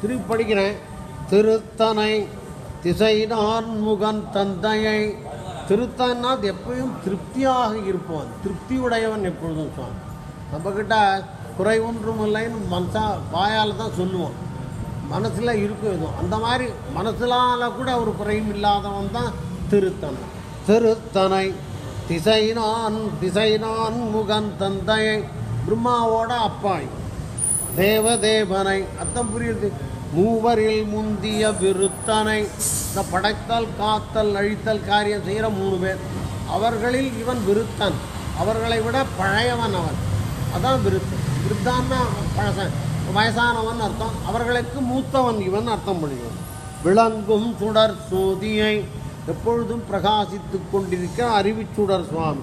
திருப்பி படிக்கிறேன் திருத்தனை திசை நான் முகன் தந்தையை. திருத்தன்னா அது எப்பயும் திருப்தியாக இருப்பவன். திருப்தி உடையவன் எப்பொழுதும் சுவாமி. நம்மக்கிட்ட குறை ஒன்றும் இல்லைன்னு மனசா வாயால் தான் சொல்லுவோம். மனசில் இருக்கும் எதுவும் அந்த மாதிரி மனசிலால கூட ஒரு குறையும் இல்லாதவன் தான் திருத்தனை. திருத்தனை திசை நான் திசை நான் முகன் தந்தையை. பிரம்மாவோட அப்பாய். தேவதேவனை. அர்த்தம் புரியுது? மூவரில் முந்திய விருத்தனை. இந்த படைத்தல் காத்தல் அழித்தல் காரியம் செய்கிற மூணு பேர். அவர்களில் இவன் விருத்தன். அவர்களை விட பழையவன் அவன். அதான் விருத்தன். விருத்தான்னா பழசன். வயசானவன் அர்த்தம். அவர்களுக்கு மூத்தவன் இவன் அர்த்தம் பண்ணிக்கணும். விளங்கும் சுடர் சோதியை எப்பொழுதும் பிரகாசித்துக் கொண்டிருக்கிற அறிவிச்சுடர் சுவாமி.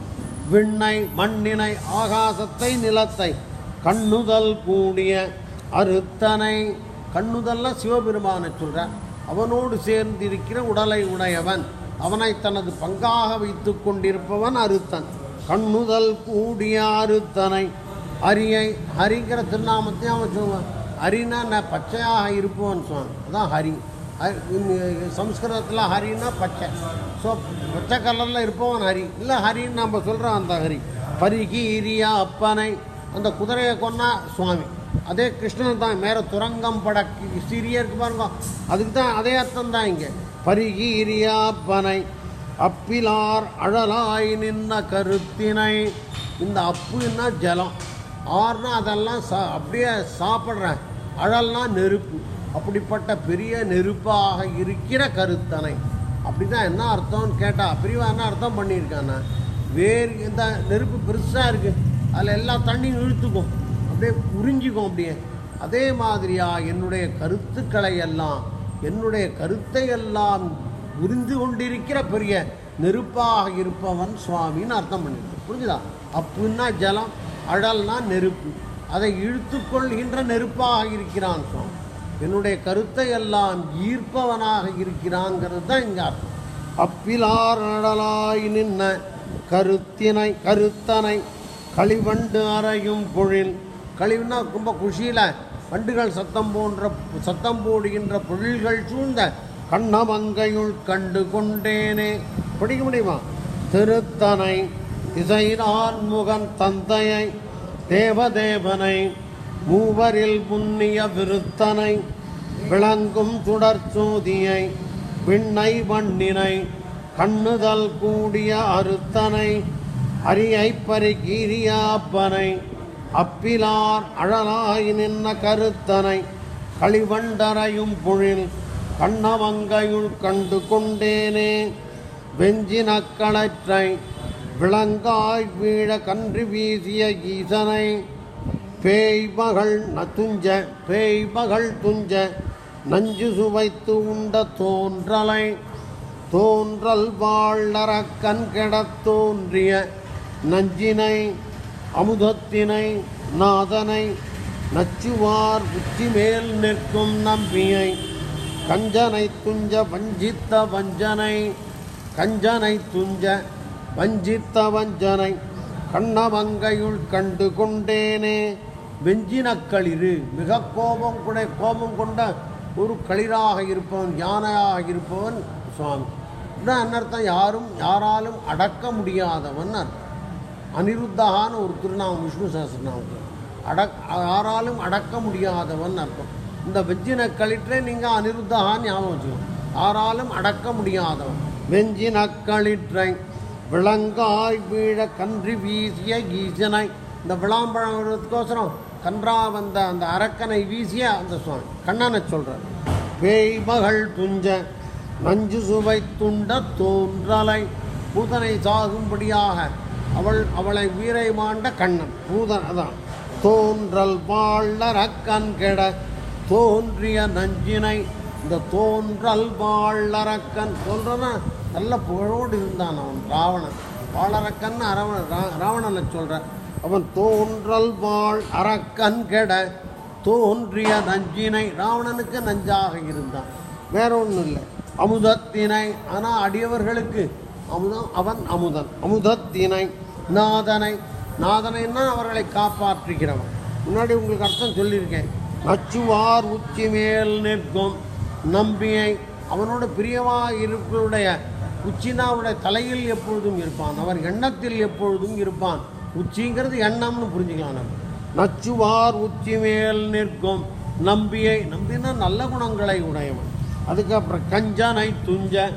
விண்ணை மண்ணினை ஆகாசத்தை நிலத்தை கண்ணுதல் கூடிய அறுத்தனை கண்ணுதல்ல சிவபெருமானை சொல்கிறார் அவனோடு சேர்ந்திருக்கிற உடலை உடையவன் அவனை தனது பங்காக வைத்து கொண்டிருப்பவன் அறுத்தன் கண்ணுதல் கூடிய அறுத்தனை ஹரியை ஹரிங்கிற திருநாமத்தையும் அவன் சொல்லுவான் ஹரினா நான் பச்சையாக இருப்பவன் சொன்னான் அதான் ஹரி. ஹரி- சம்ஸ்கிருதத்தில் ஹரின்னா பச்சை. ஸோ பச்சை கலரில் இருப்பவன் ஹரி. இல்லை ஹரின்னு நம்ம சொல்கிறோம் அந்த ஹரி. பரிகீரியா அப்பனை. அந்த குதிரையை கொன்னா சுவாமி. அதே கிருஷ்ணன் தான் மேலே துரங்கம் பட சிறிய இருக்கு பாருங்க. அதுக்கு தான் அதே அர்த்தம் தான் இங்கே. பரிகீரியாப்பனை அப்பிலார் அழலாய் நின்ன கருத்தினை. இந்த அப்புன்னா ஜலம். ஆறுனா அதெல்லாம் சா அப்படியே சாப்பிட்றேன். அழல்னா நெருப்பு. அப்படிப்பட்ட பெரிய நெருப்பாக இருக்கிற கருத்தனை. அப்படி தான் என்ன அர்த்தம்னு கேட்டால் பிரிவாக என்ன அர்த்தம் பண்ணியிருக்கானா வேறு இந்த நெருப்பு பெருசாக இருக்குது அதில் எல்லா தண்ணியும் இழுத்துக்கும். அப்படியே உறிஞ்சிக்கும் அப்படியே. அதே மாதிரியா என்னுடைய கருத்துக்களை எல்லாம் என்னுடைய கருத்தை எல்லாம் உறிந்து கொண்டிருக்கிற பெரிய நெருப்பாக இருப்பவன் சுவாமின்னு அர்த்தம் பண்ணிருக்கு புரிஞ்சுதா? அப்புன்னா ஜலம் அழல்னா நெருப்பு. அதை இழுத்துக்கொள்கின்ற நெருப்பாக இருக்கிறான் சுவாமி. என்னுடைய கருத்தை எல்லாம் ஈர்ப்பவனாக இருக்கிறாங்கிறது தான் இங்கே அர்த்தம். அப்பிலார் அடலாய் நின்ன கருத்தினை கருத்தனை களிவண்டு அறையும் பொழில் கழிவுனா ரொம்ப குஷியில் வண்டுகள் சத்தம் போன்ற சத்தம் போடுகின்ற பொழில்கள் சூழ்ந்த கண்ணமங்கையுள் கண்டு கொண்டேனே. படிக்க முடியுமா? திருத்தனை இசைதான் முகன் தந்தையை தேவதேவனை மூவரில் புண்ணிய விருத்தனை விளங்கும் சுடர்ச்சோதியை விண்ணை வண்ணினை கண்ணுதல் கூடிய அறுத்தனை அரியை பரிகீரியாப்பனை அப்பிலார் அழலாய் நின்ன கருத்தனை களிவண்டரையும் புழில் கண்ணமங்கையுள் கண்டு கொண்டேனே. வெஞ்சினக்களற்றை விளங்காய் வீழ கன்று வீசிய ஈசனை பேய் மகள் நத்துஞ்ச பேய் மகள் துஞ்ச நஞ்சு சுவைத்து உண்ட தோன்றலை தோன்றல் வாழ்நரக்கண் கண்கெடத் தோன்றிய நஞ்சினை அமுதத்தினை நாதனை நச்சுவார் உச்சி மேல் நிற்கும் நம்பியை கஞ்சனை துஞ்ச வஞ்சித்த வஞ்சனை கஞ்சனை துஞ்ச வஞ்சித்த வஞ்சனை கண்ணமங்கையுள் கண்டு கொண்டேனே வெஞ்சினக்களிறு மிக கோபம் கூட கோபம் கொண்ட ஒரு களிராக இருப்பவன் யானையாக இருப்பவன் சுவாமி. இதான் அன்னர்த்தம் யாரும் யாராலும் அடக்க முடியாதவன் அர்த்தம். அனிருத்தகான்னு ஒரு திருநாமம் விஷ்ணு சகசிரநாமத்தில். அடக் யாராலும் அடக்க முடியாதவன் அர்த்தம். இந்த வெஞ்சின களிற்றை நீங்கள் அனிருத்தகான்னு ஞாபகம் வச்சுக்கணும். யாராலும் அடக்க முடியாதவன். வெஞ்சின களிற்றை விளங்காய் வீழ கன்றி வீசிய ஈசனை இந்த விளாம்பழம் வருவதுக்கோசரம் கன்றா வந்த அந்த அரக்கனை வீசிய அந்த சுவாமி. கண்ணனை சொல்கிறார் பேய் மகள் துஞ்ச நஞ்சு சுவை துண்ட தோன்றலை. பூதனை சாகும்படியாக அவள் அவளை வீரை மாண்ட கண்ணன் பூதன் அதான். தோன்றல் வாழ்நர கெட தோன்றிய நஞ்சினை இந்த தோன்றல் வாழ்நரக்கன் சொல்றனா நல்ல புகழோடு இருந்தான் அவன் ராவணன். வாழறக்கன் அரவணன் ரா ராவணனை சொல்கிற அவன் தோன்றல் வாழ் அரக்கன் கெட தோன்றிய நஞ்சினை ராவணனுக்கு நஞ்சாக இருந்தான். வேற ஒன்றும் இல்லை அமுதத்தினை ஆனால் அடியவர்களுக்கு அமுதம் அவன் அமுதன். அமுதத்தினை நாதனை நாதனைன்னா அவர்களை காப்பாற்றுகிறவன். முன்னாடி உங்களுக்கு அர்த்தம் சொல்லியிருக்கேன். நச்சுவார் உச்சி மேல் நிற்கும் நம்பியை அவனோட பிரியமாக இருப்பவருடைய உச்சினா அவருடைய தலையில் எப்பொழுதும் இருப்பான். அவன் எண்ணத்தில் எப்பொழுதும் இருப்பான். உச்சிங்கிறது எண்ணம்னு புரிஞ்சுக்கலாம் நம்ம. நச்சுவார் உச்சி மேல் நிற்கும் நம்பியை நம்பினா நல்ல குணங்களை உடையவன். அதுக்கப்புறம் கஞ்சனை துஞ்ச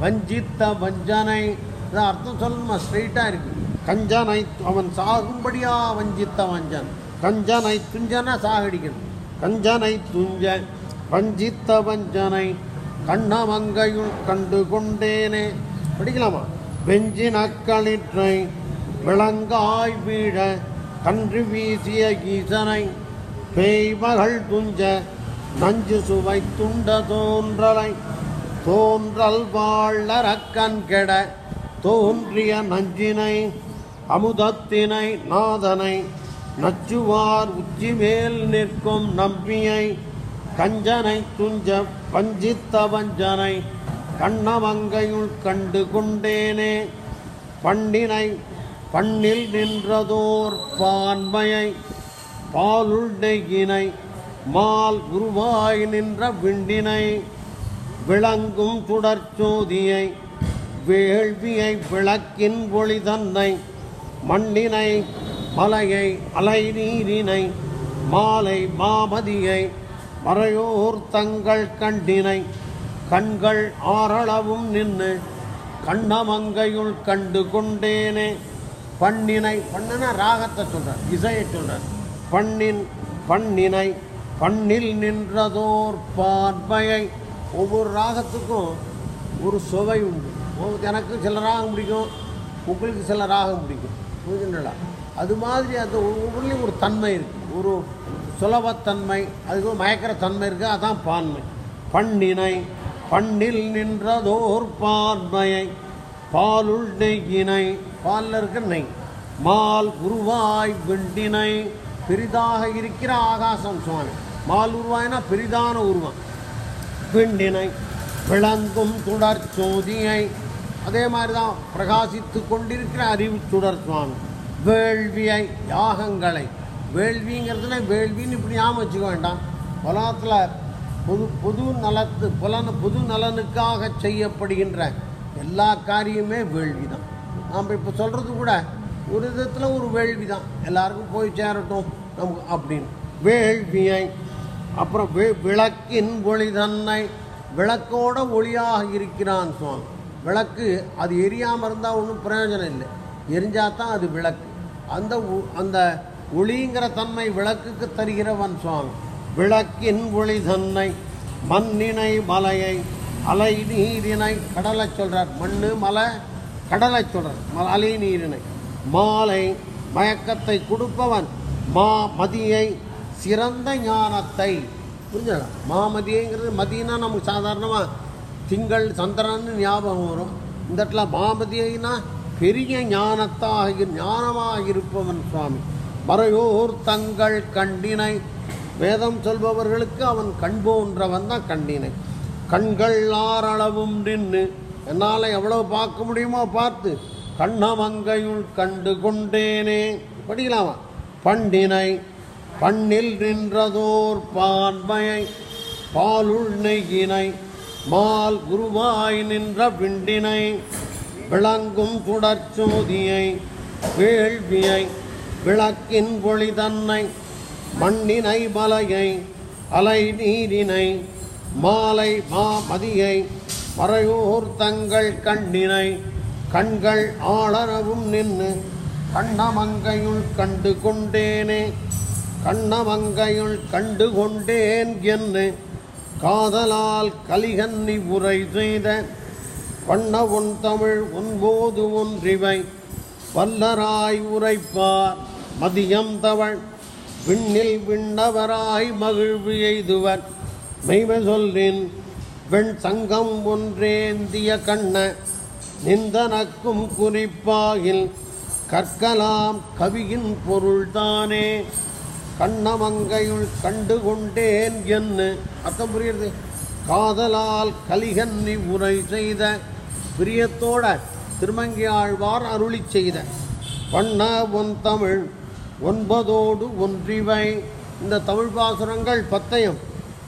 வஞ்சித்த வஞ்சனை. இதை அர்த்தம் சொல்லணுமா? ஸ்ட்ரெயிட்டாக இருக்குது கஞ்சனை அவன் சாகும்படியா வஞ்சித்த வஞ்சன் கஞ்சனை துஞ்சனை சாகடிக்கணும். கஞ்சனை துஞ்ச வஞ்சித்த வஞ்சனை கண்ணமங்கையுள் கண்டு கொண்டேனே படிக்கலாமா? வெஞ்சி நக்களிற்றை விளங்காய் வீழ கன்று வீசிய ஈசனை பேய்மகள் துஞ்ச நஞ்சு சுவை துண்ட தோன்றலை. தோன்றல் வாழறக்கண் கெட தோன்றிய நஞ்சினை அமுதத்தினை நாதனை நச்சுவார் உச்சிமேல் நிற்கும் நம்பியை கஞ்சனை துஞ்ச வஞ்சித்த வஞ்சனை கண்ணமங்கையுள் கண்டு கொண்டேனே பண்ணினை பண்ணில் நின்றதோர் பான்மையை பாலுள் நெய்யினை மால் உருவாய் நின்ற விண்டினை விளங்கும் சுடர்ச்சோதியை வேள்வியை விளக்கின் ஒளி தன்னை மண்ணினை மலையை அலை நீரினை மாலை மாமதியை மறையோர் தங்கள் கண்டினை கண்கள் ஆறளவும் நின்று கண்ணமங்கையுள் கண்டு கொண்டேனே. பண்ணினை பண்ணனா ராகத்தை சொல்றார் இசையை சொல்றார். பண்ணின் பண்ணினை பண்ணில் நின்றதோர் பார்வையை. ஒவ்வொரு ராகத்துக்கும் ஒரு சுவை உண்டு. எனக்கு சில ராகம் பிடிக்கும் உங்களுக்கு சில ராகம் பிடிக்கும். புரிஞ்சுங்களா அது மாதிரி அது ஒவ்வொன்றுலையும் ஒரு தன்மை இருக்குது ஒரு சுலபத்தன்மை அதுக்கு ஒரு மயக்கிற தன்மை இருக்குது அதான் பான்மை. பண்ணினை பண்ணில் நின்றதோர் பான்மையை பாலுள் நெய்யினை. பாலில் இருக்க நெய். மால் உருவாய் வெண்டினை. பெரிதாக இருக்கிற ஆகாசம் சுவாமி. மால் உருவாய்னா பெரிதான உருவம். விண்டினை விளங்கும் சுடர் சோதியை அதே மாதிரி தான் பிரகாசித்து கொண்டிருக்கிற அறிவு சுடர் சுவாமி. வேள்வியை யாகங்களை. வேள்விங்கிறதுல வேள்வின்னு இப்படி ஞாபகம் வச்சுக்க வேண்டாம். உலகத்தில் பொது பொது நலத்து புலன பொது நலனுக்காக செய்யப்படுகின்ற எல்லா காரியமே வேள்வி தான் நாம் இப்போ சொல்கிறது கூட ஒரு விதத்தில் ஒரு வேள்வி தான் எல்லாருக்கும் போய் சேரட்டும் நமக்கு அப்படின்னு. வேள்வியை அப்புறம் வி- விளக்கின் ஒளி தன்னை விளக்கோட ஒளியாக இருக்கிறான் சுவாமி. விளக்கு அது எரியாமல் இருந்தால் ஒன்றும் பிரயோஜனம் இல்லை. எரிஞ்சால் தான் அது விளக்கு. அந்த அந்த ஒளிங்கிற தன்மை விளக்குக்கு தருகிறவன் சுவாமி. விளக்கின் ஒளி தன்னை மண்ணினை மலையை அலை நீரினை கடலை சொல்கிறார் மண் மலை கடலை சொல்கிறார் ம- அலை நீரினை. மாலை மயக்கத்தை கொடுப்பவன். மா மதியை சிறந்த ஞானத்தை. புரிஞ்சதா? மாமதியங்கிறது மதியனா நமக்கு சாதாரணமாக திங்கள் சந்திரன்னு ஞாபகம் வரும். இந்த இடத்துல மாமதியைனா பெரிய ஞானத்தாக ஞானமாக இருப்பவன் சுவாமி. மறையோர் தங்கள் கண்டினை. வேதம் சொல்பவர்களுக்கு அவன் கண் போன்றவன் தான் கண்டினை. கண்கள் ஆறளவும் நின்று என்னால் எவ்வளோ பார்க்க முடியுமோ பார்த்து கண்ணமங்கையுள் கண்டு கொண்டேனே. படிக்கலாமா? பண்டினை பண்ணில் நின்றதோர் பான்மையை பாலுள் நெய்யினை மால் குருவாய் நின்ற விண்டினை விளங்கும் சுடற்சோதியை வேள்வியை விளக்கின் பொழி தன்னை மண்ணினை மலையை அலை நீரினை மாலை மாமதியை மறையோர் தங்கள் கண்ணினை கண்கள் ஆளரவும் நின்று கண்ணமங்கையுள் கண்டு கொண்டேனே கண்ணமங்கையுள் கண்டு கொண்டேன் என்று காதலால் கலிகன்னி உரை செய்த பண்ண உன் தமிழ் உன்போது ஒன்றிவை வல்லராய் உரைப்பார் மதியம் தவள் விண்ணில் விண்ணவராய் மகிழ்வு எய்துவர். மெய்மை சொல்லின் வெண் சங்கம் ஒன்றேந்திய கண்ண நிந்தனக்கும் குறிப்பாகில் கற்கலாம் கவியின் பொருள்தானே. கண்ணமங்கையுள் கண்டு கொண்டேன் என்ன அர்த்தம் புரியுறது காதலால் கலிகன்னி உரை செய்த பிரியத்தோட திருமங்கி ஆழ்வார் அருளி செய்த. பண்ண ஒன் தமிழ் ஒன்பதோடு ஒன்றிவை இந்த தமிழ் பாசுரங்கள் பத்தையும்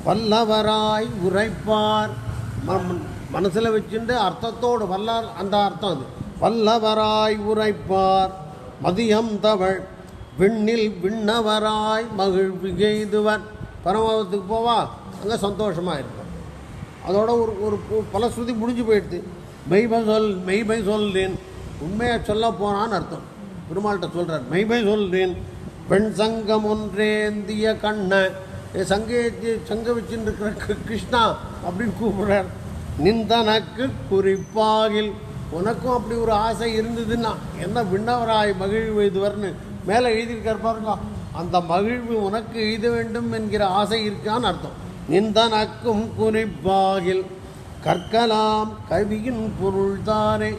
வல்லவராய் உரைப்பார். மனசில் வச்சுட்டு அர்த்தத்தோடு வல்லார் அந்த அர்த்தம் அது. வல்லவராய் உரைப்பார். மதியம் தமிழ் விண்ணில் விண்ணவராய் மகிழ்வு பரமபதத்துக்கு போவா அங்கே சந்தோஷமாக இருப்பார் அதோட ஒரு ஒரு பல ஸ்ருதி முடிஞ்சு போயிடுது. மெய்மை சொல் மெய்மை சொல்றேன் உண்மையை சொல்ல போனான்னு அர்த்தம். பெருமாள்கிட்ட சொல்கிறார் மெய்மை சொல்றேன் பெண் சங்கம் ஒன்றேந்திய கண்ண. சங்கேத்தி சங்க சங்க இருக்கிற கிருஷ்ணா அப்படின்னு கூப்பிடுறார். நிந்தனக்கு குறிப்பாகில். உனக்கும் அப்படி ஒரு ஆசை இருந்ததுன்னா என்ன விண்ணவராய் மகிழ்வு இதுவர்னு மேலே எழுதியிருக்கார் பாருங்க அந்த மகிழ்வு உனக்கு எழுத வேண்டும் என்கிற ஆசை இருக்கான்னு அர்த்தம். நிந்தனக்கும் குறிப்பாகில் கற்கலாம் கவியின் பொருள்தானே.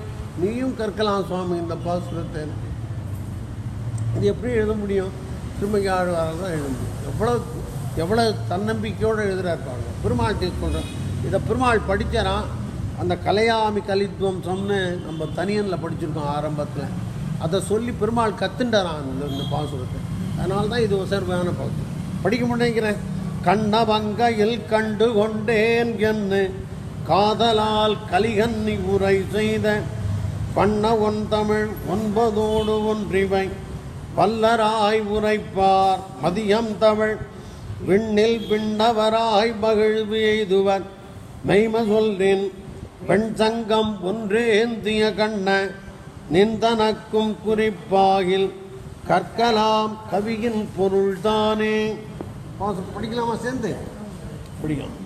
நீயும் கற்கலாம் சுவாமி இந்த பாசுரத்தை இது எப்படி எழுத முடியும்? திருமகி ஆழ்வாரால் தான் எழுத முடியும். எவ்வளோ எவ்வளோ தன்னம்பிக்கையோடு எழுதுகிறார் பாருங்க. பெருமாள் சொல்கிறேன் இதை பெருமாள் படித்தாரா அந்த கலையாமி கலித்வம்சம்னு நம்ம தனியனில் படிச்சிருக்கோம் ஆரம்பத்தில். அதை சொல்லி பெருமாள் கத்துண்டாரான் இந்த பாசுரத்தை. அதனால தான் இது சிறப்பான பாசுரம். படிக்க முடியுங்கிறேன் கண்ணவங்கையில் கண்டு கொண்டேன் என்று காதலால் கலிகன்னி உரை செய்த பண்ண ஒன் தமிழ் ஒன்பதோடு ஒன்றிவை வல்லராய் உரைப்பார் மதியம் தமிழ். விண்ணில் பின்னவராய் மகிழ்வு எய்துவர். மெய்ம சொல்றேன் பெண் சங்கம் ஒன்றேந்திய கண்ண நிந்தனக்கும் குறிப்பாகில் கற்கலாம் கவியின் பொருள்தானே? படிக்கலாமா சேர்ந்து? படிக்கலாம்.